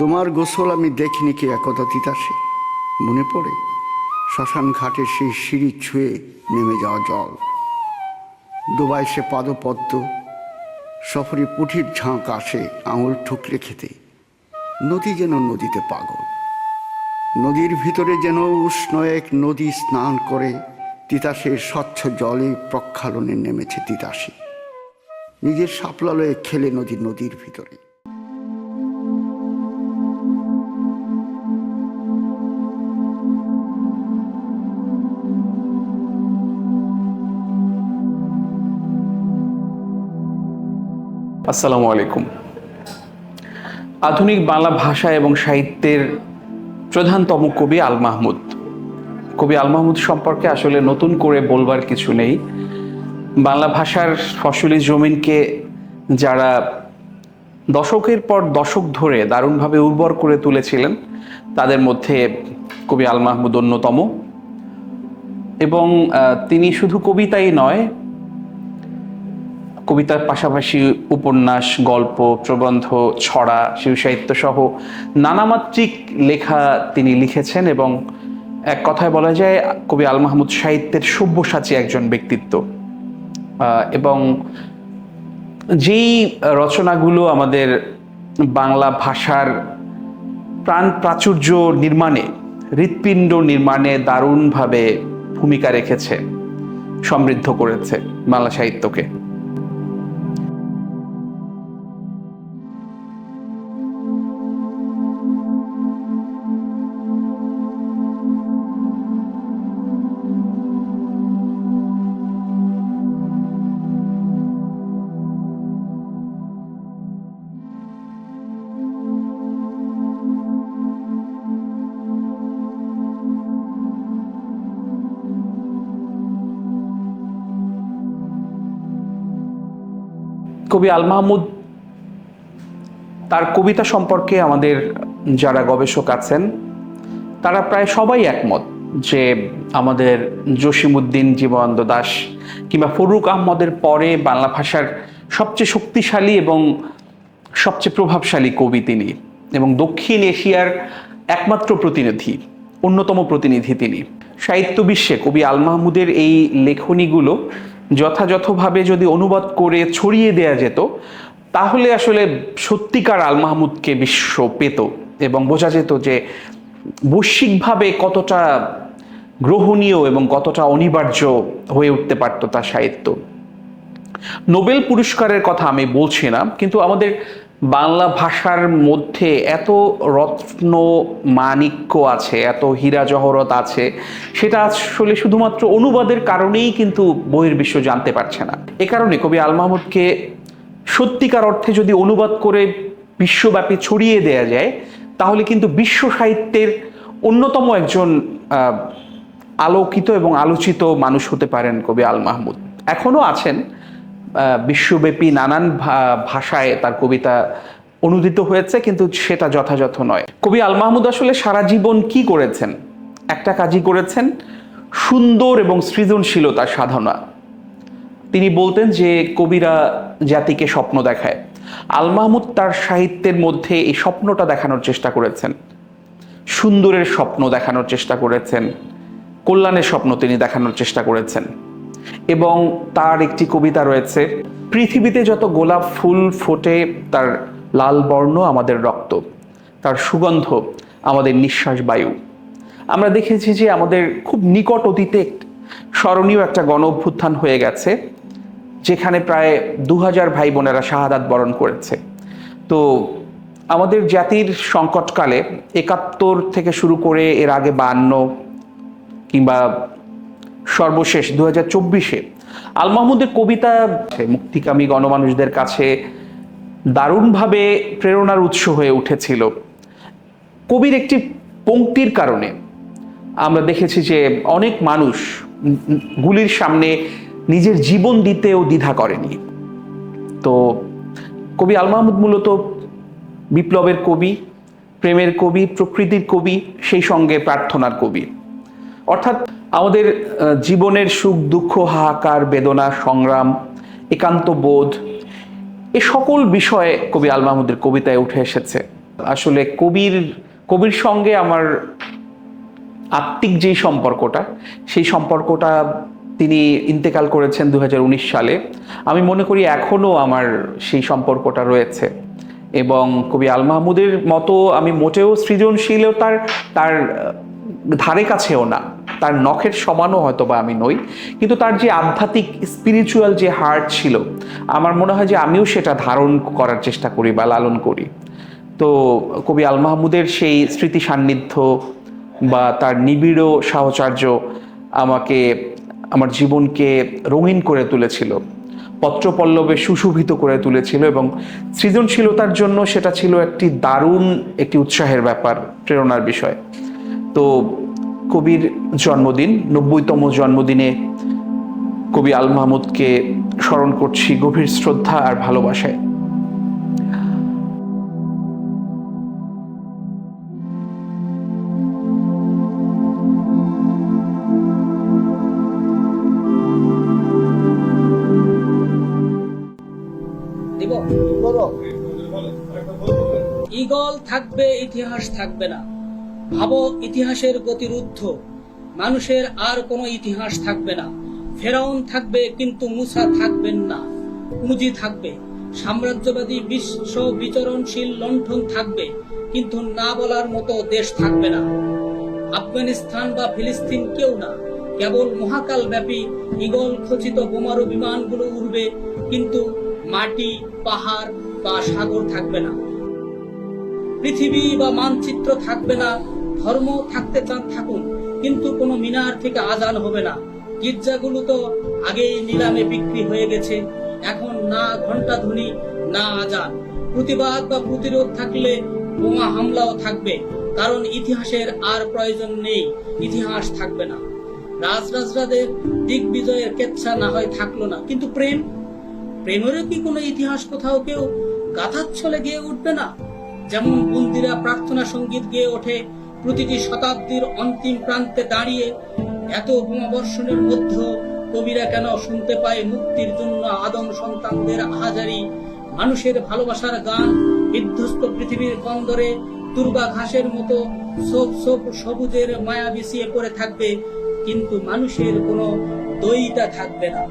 তোমার গোসল আমি দেখিনি কি, একদা তিতাসে। মনে পড়ে শ্মশান ঘাটে সেই সিঁড়ি ছুঁয়ে নেমে যাওয়া জল। ডোবায় সে পাদপদ্ম, সফরে পুঠির ঝাঁক আসে আঙুল ঠুকরে খেতে। নদী যেন নদীতে পাগল। নদীর ভিতরে যেন উষ্ণ এক নদী স্নান করে, তিতাসের স্বচ্ছ জলে প্রক্ষালনে নেমেছে তিতাসে। নিজের সাপলালয়ে খেলে নদী নদীর ভিতরে। আসসালামু আলাইকুম। আধুনিক বাংলা ভাষা এবং সাহিত্যের প্রধানতম কবি আল মাহমুদ। কবি আল মাহমুদ সম্পর্কে আসলে নতুন করে বলবার কিছু নেই। বাংলা ভাষার ফসলি জমিনকে যারা দশকের পর দশক ধরে দারুণভাবে উর্বর করে তুলেছিলেন, তাদের মধ্যে কবি আল মাহমুদ অন্যতম। এবং তিনি শুধু কবিতাই নয় কবিতার পাশাপাশি উপন্যাস, গল্প, প্রবন্ধ, ছড়া শিশু সাহিত্য সহ নানামাত্রিক লেখা তিনি লিখেছেন এবং এক কথায় বলা যায় কবি আল মাহমুদ সাহিত্যের সব্যসাচী একজন ব্যক্তিত্ব। এবং যেই রচনাগুলো আমাদের বাংলা ভাষার প্রাণ প্রাচুর্য নির্মাণে, হৃৎপিণ্ড নির্মাণে দারুণভাবে ভূমিকা রেখেছে, সমৃদ্ধ করেছে বাংলা সাহিত্যকে। কবি আল মাহমুদ, তার কবিতা সম্পর্কে আমাদের যারা গবেষক আছেন, তারা প্রায় সবাই একমত যে আমাদের জসিমুদ্দিন জীবনানন্দ দাস কিংবা ফরুক আহমদের পরে বাংলা ভাষার সবচেয়ে শক্তিশালী এবং সবচেয়ে প্রভাবশালী কবি তিনি এবং দক্ষিণ এশিয়ার একমাত্র প্রতিনিধি, অন্যতম প্রতিনিধি তিনি। সাহিত্য বিশ্বে কবি আল মাহমুদের এই লেখনীগুলো যথাযথভাবে যদি অনুবাদ করে ছড়িয়ে দেয়া যেত, তাহলে আসলে সত্যিকার আল মাহমুদকে বিশ্ব পেত এবং বোঝা যেত যে বৈশ্বিকভাবে কতটা গ্রহণীয় এবং কতটা অনিবার্য হয়ে উঠতে পারত তার সাহিত্য। নোবেল পুরস্কারের কথা আমি বলছি না, কিন্তু আমাদের বাংলা ভাষার মধ্যে এত রত্ন মাণিক্য আছে, এত হীরা জহরত আছে, সেটা আসলে শুধুমাত্র অনুবাদের কারণেই কিন্তু বহির্বিশ্ব জানতে পারছে না। এ কারণে কবি আল মাহমুদকে সত্যিকার অর্থে যদি অনুবাদ করে বিশ্বব্যাপী ছড়িয়ে দেয়া যায়, তাহলে কিন্তু বিশ্ব সাহিত্যের অন্যতম একজন আলোকিত এবং আলোচিত মানুষ হতে পারেন কবি আল মাহমুদ। এখনও আছেন বিশ্বব্যাপী নানান ভাষায় তার কবিতা অনুদিত হয়েছে, কিন্তু সেটা যথাযথ নয়। কবি আল মাহমুদ আসলে সারা জীবন কি করেছেন? একটা কাজই করেছেন, সুন্দর এবং সৃজনশীলতার সাধনা। তিনি বলতেন যে, কবিরা জাতিকে স্বপ্ন দেখায়। আল মাহমুদ তার সাহিত্যের মধ্যে এই স্বপ্নটা দেখানোর চেষ্টা করেছেন। সুন্দরের স্বপ্ন দেখানোর চেষ্টা করেছেন। কল্যাণের স্বপ্ন তিনি দেখানোর চেষ্টা করেছেন। এবং তার একটি কবিতা রয়েছে, পৃথিবীতে যত গোলাপ ফুল ফোটে, তার লাল বর্ণ আমাদের রক্ত, তার সুগন্ধ আমাদের নিঃশ্বাস বায়ু। আমরা দেখেছি যে আমাদের খুব নিকট অতীতে স্মরণীয় একটা গণ অভ্যুত্থান হয়ে গেছে, যেখানে প্রায় দু হাজার ভাই বোনেরা শাহাদাত বরণ করেছে। তো আমাদের জাতির সংকটকালে একাত্তর থেকে শুরু করে এর আগে বান্ন কিংবা সর্বশেষ দু হাজার চব্বিশে। আল মাহমুদের কবিতা মুক্তিকামী গণমানুষদের কাছে দারুণভাবে প্রেরণার উৎস হয়ে উঠেছিল। কবির একটি পংক্তির কারণে আমরা দেখেছি যে অনেক মানুষ গুলির সামনে নিজের জীবন দিতেও দ্বিধা করেনি। তো কবি আল মাহমুদ মূলত বিপ্লবের কবি, প্রেমের কবি, প্রকৃতির কবি, সেই সঙ্গে প্রার্থনার কবি। অর্থাৎ আমাদের জীবনের সুখ, দুঃখ, হাহাকার, বেদনা, সংগ্রাম, একান্ত বোধ, এ সকল বিষয়ে কবি আল মাহমুদের কবিতায় উঠে এসেছে। আসলে কবির কবির সঙ্গে আমার আত্মিক যেই সম্পর্কটা, সেই সম্পর্কটা তিনি ইন্তেকাল করেছেন দু হাজার উনিশ সালে। আমি মনে করি এখনও আমার সেই সম্পর্কটা রয়েছে। এবং কবি আল মাহমুদের মতো আমি মোটেও সৃজনশীলতার, তার ধারে কাছেও না। তার নখের সমানও হয়তো বা আমি নই, কিন্তু তার যে আধ্যাত্মিক স্পিরিচুয়াল যে হার্ট ছিল, আমার মনে হয় যে আমিও সেটা ধারণ করার চেষ্টা করি বা লালন করি। তো কবি আল মাহমুদের সেই স্মৃতি সান্নিধ্য বা তার নিবিড় সাহচর্য আমাকে, আমার জীবনকে রঙিন করে তুলেছিল, পত্রপল্লবে সুশোভিত করে তুলেছিল এবং সৃজনশীলতার জন্য সেটা ছিল একটি দারুণ, একটি উৎসাহের ব্যাপার, প্রেরণার বিষয়। তো কবির জন্মদিন, নব্বইতম জন্মদিনে কবি আল মাহমুদকে স্মরণ করছি গভীর শ্রদ্ধা আর ভালোবাসায়। ইগল থাকবে, ইতিহাস থাকবে না। ভাবো ইতিহাসের গতিরুদ্ধ। মানুষের আর কোনো ইতিহাস থাকবে না। ফেরাউন থাকবে কিন্তু মুসা থাকবেন না। পুঁজি থাকবে। সাম্রাজ্যবাদী বিশ্ব বিচরণশীল লণ্ঠন থাকবে। কিন্তু না বলার মতো দেশ থাকবে না। আফগানিস্তান বা ফিলিস্তিন কেউ না। কেবল মহাকাল ব্যাপী ইগল খচিত বোমারু বিমানগুলো উড়বে। কিন্তু মাটি, পাহাড় বা সাগর থাকবে না। পৃথিবী বা মানচিত্র থাকবে না। ধর্ম থাকতে চান থাকুন, কিন্তু কোনো মিনার থেকে আজান হবে না। গির্জাগুলো তো আগেই নিলামে বিক্রি হয়ে গেছে। এখন না ঘণ্টা ধ্বনি, না আজান। প্রতিবাদ বা প্রতিরোধ থাকলে বোমা হামলাও থাকবে, কারণ ইতিহাসের আর প্রয়োজন নেই, ইতিহাস থাকবে না। রাজরাজরাদের দিগ্বিজয়ের কেচ্ছা না হয় থাকল না। কিন্তু প্রেম? প্রেমেরও কি কোনো ইতিহাস কোথাও কেউ গাথার ছলে গেয়ে উঠবে না? যেমন বন্দিরা প্রার্থনা সংগীত গেয়ে ওঠে প্রতিটি শতাব্দীর অন্তিম প্রান্তে দাঁড়িয়ে এত বোমাবর্ষণের মধ্যেও কবিরা কেন শুনতে পায় মুক্তির জন্য আদম সন্তানদের আহাজারি? মানুষের ভালোবাসার গান বিধ্বস্ত পৃথিবীর কন্দরে দুর্গা ঘাসের মতো সব সব সবুজের মায়া বিছিয়ে পড়ে থাকবে, কিন্তু মানুষের কোনো দইটা থাকবে না।